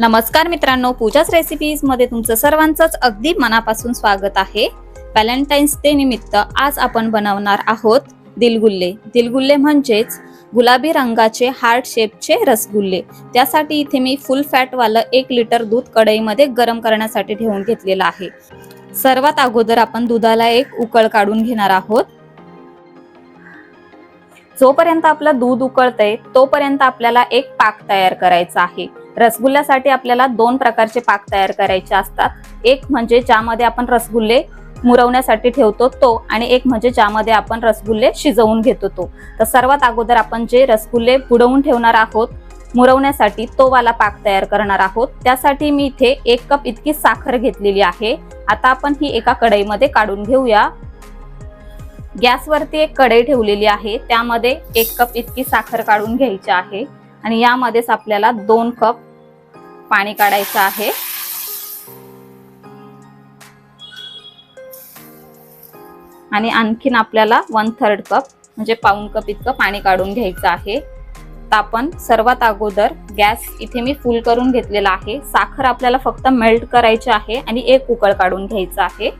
नमस्कार मित्रांनो पूजाच रेसिपीजमध्ये तुमचं सर्वांचंच अगदी मनापासून स्वागत आहे. व्हॅलेंटाईन्स डे निमित्त आज आपण बनवणार आहोत दिलगुल्ले. दिलगुल्ले म्हणजेच गुलाबी रंगाचे हार्ट शेपचे रसगुल्ले. त्यासाठी इथे मी फुल फॅटवालं एक लिटर दूध कढईमध्ये गरम करण्यासाठी ठेवून घेतलेलं आहे. सर्वात अगोदर आपण दुधाला एक उकळ काढून घेणार आहोत. जोपर्यंत आपलं दूध उकळतंय तोपर्यंत आपल्याला एक पाक तयार करायचा आहे. रसगुल्ल्यासाठी आपल्याला दोन प्रकारचे पाक तयार करायचे असतात. एक म्हणजे ज्यामध्ये आपण रसगुल्ले मुरवण्यासाठी ठेवतो तो आणि एक म्हणजे ज्यामध्ये आपण रसगुल्ले शिजवून घेतो तो. तर सर्वात अगोदर आपण जे रसगुल्ले बुडवून ठेवणार आहोत मुरवण्यासाठी तो वाला पाक तयार करणार आहोत. त्यासाठी मी इथे एक कप इतकी साखर घेतलेली आहे. आता आपण ही एका कढईमध्ये काढून घेऊया. गॅसवरती एक कढई ठेवलेली आहे. त्यामध्ये एक कप इतकी साखर काढून घ्यायची आहे. आणि यामध्येच आपल्याला दोन कप पाणी काढायचं आहे. आणि आणखीन आपल्याला वन थर्ड कप म्हणजे पाऊन कप इतकं पाणी काढून घ्यायचं आहे. तर आपण सर्वात अगोदर गॅस इथे मी फुल करून घेतलेला आहे. साखर आपल्याला फक्त मेल्ट करायची आहे आणि एक उकळ काढून घ्यायचं आहे.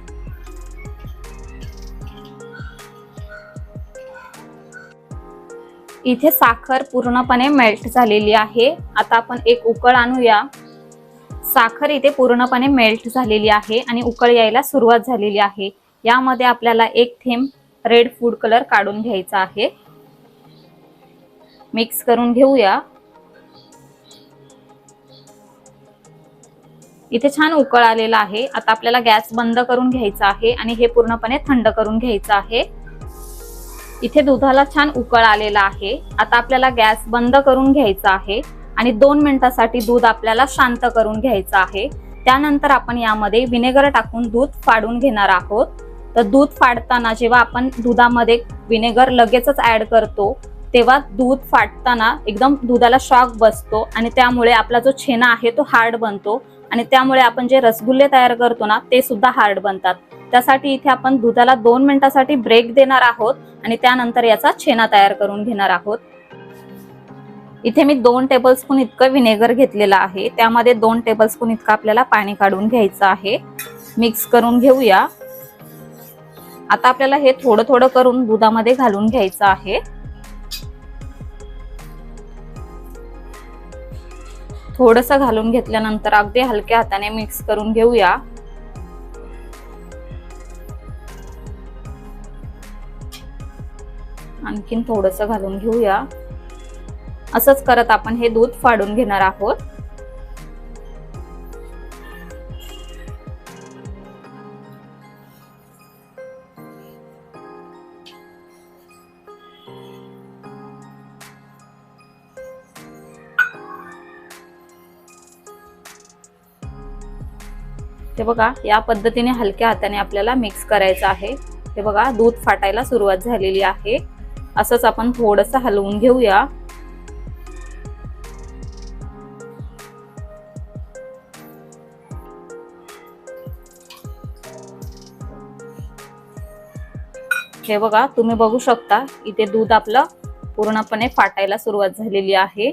इथे साखर पूर्णपणे मेल्ट झालेली आहे. आता आपण एक उकळ आणूया. साखर इथे पूर्णपणे मेल्ट झालेली आहे आणि उकळ यायला सुरुवात झालेली आहे. यामध्ये आपल्याला एक थेंब रेड फूड कलर काढून घ्यायचा आहे. मिक्स करून घेऊया. इथे छान उकळ आलेला आहे. आता आपल्याला गॅस बंद करून घ्यायचा आहे आणि हे पूर्णपणे थंड करून घ्यायचं आहे. इथे दुधाला छान उकळ आलेला आहे. आता आपल्याला गॅस बंद करून घ्यायचा आहे आणि दोन मिनिटासाठी दूध आपल्याला शांत करून घ्यायचं आहे. त्यानंतर आपण यामध्ये विनेगर टाकून दूध फाडून घेणार आहोत. तर दूध फाडताना जेव्हा आपण दुधामध्ये विनेगर लगेचच ऍड करतो तेव्हा दूध फाटताना एकदम दुधाला शॉक बसतो आणि त्यामुळे आपला जो छेना आहे तो हार्ड बनतो आणि त्यामुळे आपण जे रसगुल्ले तयार करतो ना ते सुद्धा हार्ड बनतात. त्यासाठी इथे आपण दुधाला दोन मिनिटासाठी ब्रेक देणार आहोत आणि त्यानंतर याचा छेना तयार करून घेणार आहोत. इथे मी दोन टेबलस्पून इतकं विनेगर घेतलेलं आहे. त्यामध्ये दोन टेबलस्पून इतकं आपल्याला पाणी काढून घ्यायचं आहे. मिक्स करून घेऊया. आता आपल्याला हे थोडं थोडं करून दुधामध्ये घालून घ्यायचं आहे. थोडस घालून घेतल्यानंतर अगदी हलक्या हाताने मिक्स करून घेऊया. आणखीन थोडंसं घालून घेऊया. असंच करत आपण हे दूध फाडून घेणार आहोत. ते बघा या पद्धतीने हलक्या हाताने आपल्याला मिक्स करायचं आहे. ते बघा दूध फाटायला सुरुवात झालेली आहे. असंच आपण थोडस हलवून घेऊया. हे बघा तुम्ही बघू शकता इथे दूध आपलं पूर्णपणे फाटायला सुरुवात झालेली आहे.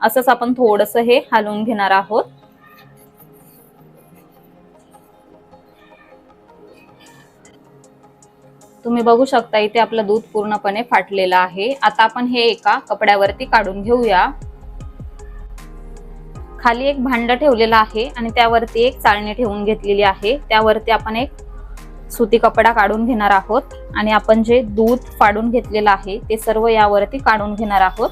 असंच आपण थोडस हे हलवून घेणार आहोत. तुम्ही बघू शकता इथे आपलं दूध पूर्णपणे फाटलेलं आहे. आता आपण हे एका कपड्यावरती काढून घेऊया. खाली एक भांड ठेवलेलं आहे आणि त्यावरती एक चाळणी ठेवून घेतलेली आहे. त्यावरती आपण एक सुती कपडा काढून घेणार आहोत आणि आपण जे दूध फाडून घेतलेलं आहे ते सर्व यावरती काढून घेणार आहोत.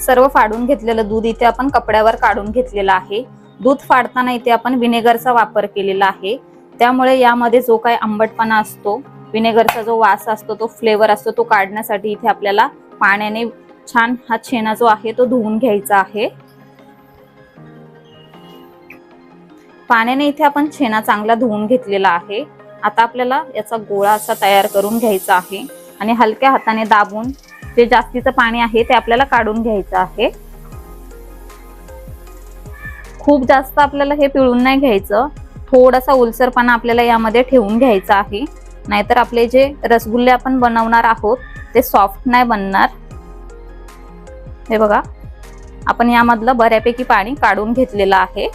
सर्व फाडून घेतलेलं दूध इथे आपण कपड्यावर काढून घेतलेलं आहे. दूध फाडताना इथे आपण विनेगरचा वापर केलेला आहे. त्यामुळे यामध्ये जो काही आंबटपणा असतो विनेगरचा जो वास असतो तो फ्लेवर असतो तो काढण्यासाठी इथे आपल्याला पाण्याने छान हा छेना जो आहे तो धुवून घ्यायचा आहे. पाण्याने इथे आपण छेना चांगला धुवून घेतलेला आहे. आता आपल्याला याचा गोळा असा तयार करून घ्यायचा आहे आणि हलक्या हाताने दाबून जे जास्तीचं पाणी आहे ते आपल्याला काढून घ्यायचं आहे. खूप जास्त आपल्याला हे पिळून नाही घ्यायचं. थोडासा ओलसरपणा आपल्याला यामध्ये ठेवून घ्यायचा आहे. नाहीतर आपले जे रसगुल्ले आपण बनवणार आहोत ते सॉफ्ट नाही बनणार. हे बघा. आपण यामधलं बऱ्यापैकी पाणी काढून घेतलेलं आहे.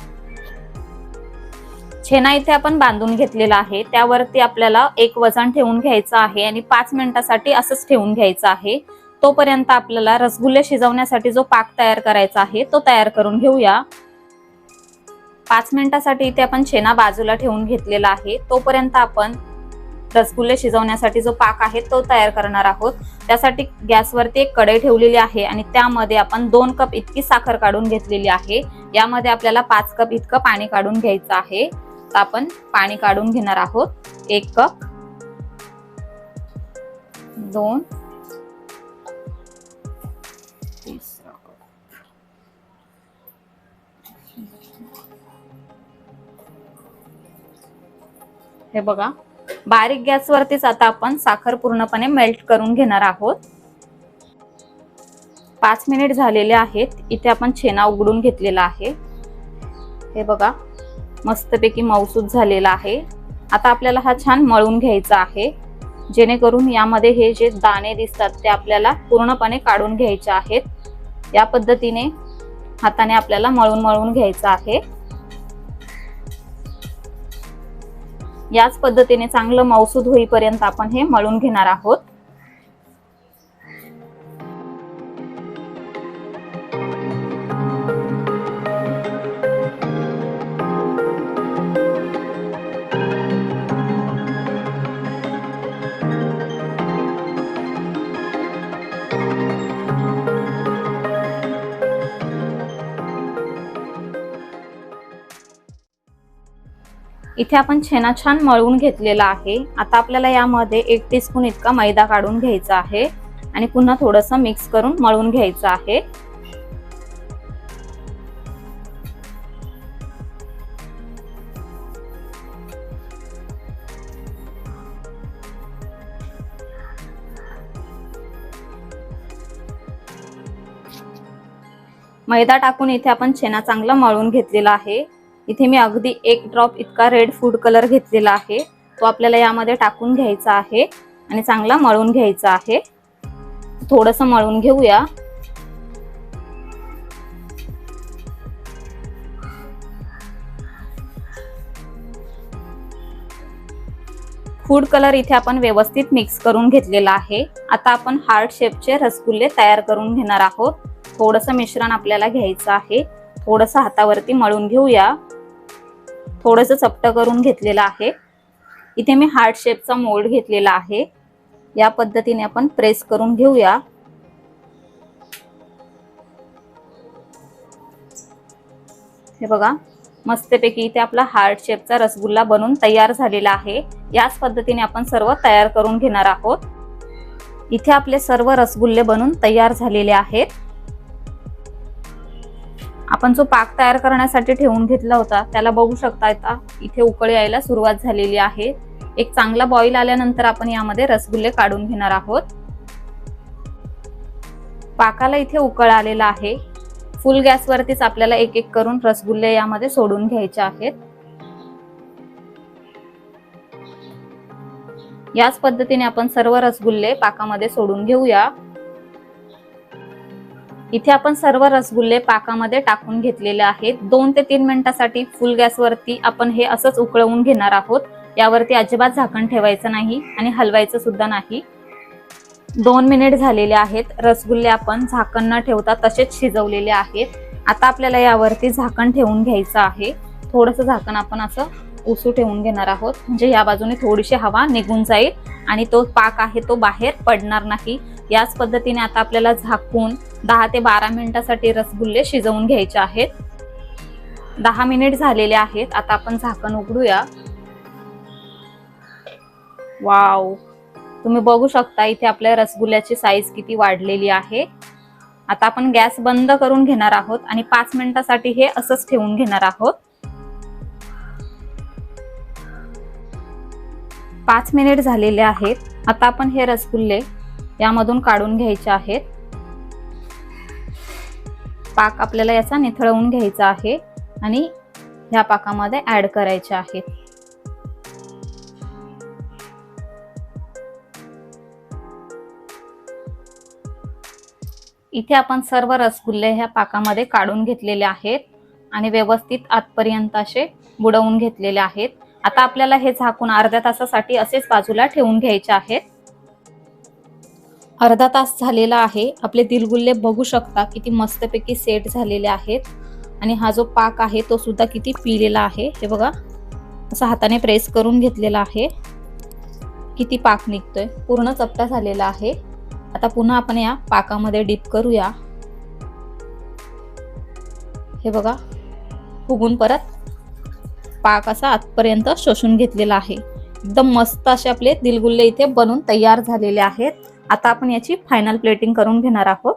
छेना इथे आपण बांधून घेतलेला आहे. त्यावरती आपल्याला एक वजन ठेवून घ्यायचं आहे आणि पाच मिनिटासाठी असंच ठेवून घ्यायचं आहे. तोपर्यंत आपल्याला रसगुल्ले शिजवण्यासाठी जो पाक तयार करायचा आहे तो तयार करून घेऊया. पाच मिनिटासाठी इथे आपण छेना बाजूला ठेवून घेतलेला आहे. तोपर्यंत आपण रसगुल्ले शिजवण्यासाठी जो पाक आहे तो तयार करणार आहोत. त्यासाठी गॅसवरती एक कढई ठेवलेली आहे आणि त्यामध्ये आपण दोन कप इतकी साखर काढून घेतलेली आहे. यामध्ये आपल्याला पाच कप इतकं पाणी काढून घ्यायचं आहे. तर आपण पाणी काढून घेणार आहोत. एक कप. दोन. हे बघा. बारीक गॅसवरतीच आता आपण साखर पूर्णपणे मेल्ट करून घेणार आहोत. पाच मिनिट झालेले आहेत. इथे आपण छेना उघडून घेतलेला आहे. हे बघा. मस्तपैकी मौसूद झालेला आहे. आता आपल्याला हा छान मळून घ्यायचा आहे. जेणेकरून यामध्ये हे जे दाणे दिसतात ते आपल्याला पूर्णपणे काढून घ्यायचे आहेत. या पद्धतीने हाताने आपल्याला मळून मळून घ्यायचं आहे. याच पद्धतीने चांगलं मौसूद होईपर्यंत आपण हे मळून घेणार आहोत. इथे आपण छेना छान मळून घेतलेला आहे. आता आपल्याला यामध्ये एक टीस्पून इतका मैदा काढून घ्यायचा आहे. आणि पुन्हा थोडंसं मिक्स करून मळून घ्यायचं आहे. मैदा टाकून इथे आपण छेना चांगला मळून घेतलेला आहे. इथे मी अगदी एक ड्रॉप इतका रेड फूड कलर घेतलेला आहे. तो आपल्याला यामध्ये टाकून घ्यायचा आहे आणि चांगला मळून घ्यायचा आहे. थोडंसं मळून घेऊया. फूड कलर इथे आपण व्यवस्थित मिक्स करून घेतलेला आहे. आता आपण हार्ट शेपचे रसगुल्ले तयार करून घेणार आहोत. थोडंसं मिश्रण आपल्याला घ्यायचं आहे. थोडंसं हातावरती मळून घेऊया. थोडंसं चपट करून घेतलेलं आहे. इथे मी हार्ट शेपचा मोल्ड घेतलेला आहे. या पद्धतीने आपण प्रेस करून घेऊया. हे बघा मस्तपैकी इथे आपला हार्ट शेपचा रसगुल्ला बनून तयार झालेला आहे. याच पद्धतीने आपण सर्व तयार करून घेणार आहोत. इथे आपले सर्व रसगुल्ले बनून तयार झालेले आहेत. आपण जो पाक तयार करण्यासाठी ठेवून घेतला होता त्याला बघू शकता आता इथे उकळी यायला सुरुवात झालेली आहे. एक चांगला बॉईल आल्यानंतर आपण यामध्ये रसगुल्ले काढून घेणार आहोत. पाकाला इथे उकळ आलेला आहे. फुल गॅसवरतीच आपल्याला एक एक करून रसगुल्ले यामध्ये सोडून घ्यायचे आहेत. याच पद्धतीने आपण सर्व रसगुल्ले पाकामध्ये सोडून घेऊया. इथे आपण सर्व रसगुल्ले पाकामध्ये टाकून घेतलेले आहेत. दोन ते तीन मिनिटासाठी फुल गॅसवरती आपण हे असंच उकळवून घेणार आहोत. यावरती अजिबात झाकण ठेवायचं नाही आणि हलवायचं सुद्धा नाही. दोन मिनिट झालेले आहेत. रसगुल्ले आपण झाकण न ठेवता तसेच शिजवलेले आहेत. आता आपल्याला यावरती झाकण ठेवून घ्यायचं आहे. थोडंसं झाकण आपण असं उसू ठेवून घेणार आहोत. म्हणजे या बाजूने थोडीशी हवा निघून जाईल आणि तो पाक आहे तो बाहेर पडणार नाही. याच पद्धतीने आता आपल्याला झाकून दहा ते बारा मिनिटासाठी रसगुल्ले शिजवून घ्यायचे आहेत. दहा मिनिट झालेले आहेत. आता आपण झाकण उघडूया. वाव. तुम्ही बघू शकता इथे आपल्या रसगुल्ल्याची साईज किती वाढलेली आहे. आता आपण गॅस बंद करून घेणार आहोत आणि पाच मिनिटासाठी हे असंच ठेवून घेणार आहोत. पाच मिनिट झालेले आहेत. आता आपण हे रसगुल्ले यामधून काढून घ्यायचे आहेत. पाक आपल्याला याचा निथळवून घ्यायचा आहे आणि ह्या पाकामध्ये ऍड करायचे आहेत. इथे आपण सर्व रसगुल्ले ह्या पाकामध्ये काढून घेतलेले आहेत आणि व्यवस्थित आतपर्यंत असे बुडवून घेतलेले आहेत. आता आपल्याला हे झाकून अर्ध्या तासासाठी असेच बाजूला ठेवून घ्यायचे आहेत. अर्धा तास झालेला आहे. आपले दिलगुल्ले बघू शकता किती मस्तपैकी सेट झालेले आहेत. आणि हा जो पाक आहे तो सुद्धा किती पिलेला आहे. हे बघा असं हाताने प्रेस करून घेतलेला आहे. किती पाक निघतोय. पूर्ण चपटा झालेला आहे. आता पुन्हा आपण या पाकामध्ये डीप करूया. हे बघा फुगून परत पाक असा आतपर्यंत शोषून घेतलेला आहे. एकदम मस्त असे आपले दिलगुल्ले इथे बनून तयार झालेले आहेत. आता आपण याची फायनल प्लेटिंग करून घेणार आहोत.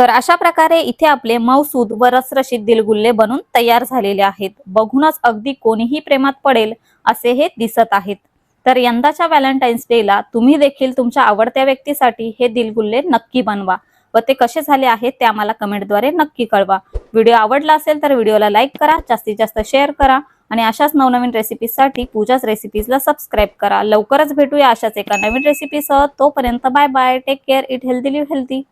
तर अशा प्रकारे इथे आपले मौसूद व रसरशीत दिलगुल्ले बनून तयार झालेले आहेत. बघूनच अगदी कोणीही प्रेमात पडेल असे हे दिसत आहेत. तर यंदाच्या व्हॅलेंटाईन्स डेला तुम्ही देखील तुमच्या आवडत्या व्यक्तीसाठी हे दिलगुल्ले नक्की बनवा व ते कसे झाले आहेत ते आम्हाला कमेंटद्वारे नक्की कळवा. व्हिडिओ आवडला असेल तर व्हिडिओला लाईक करा जास्तीत जास्त शेअर करा आणि अशाच नवनवीन रेसिपीजसाठी पूजाच रेसिपीजला सबस्क्राईब करा. लवकरच भेटूया अशाच एका नवीन रेसिपीसह तोपर्यंत bye bye take care eat healthy live healthy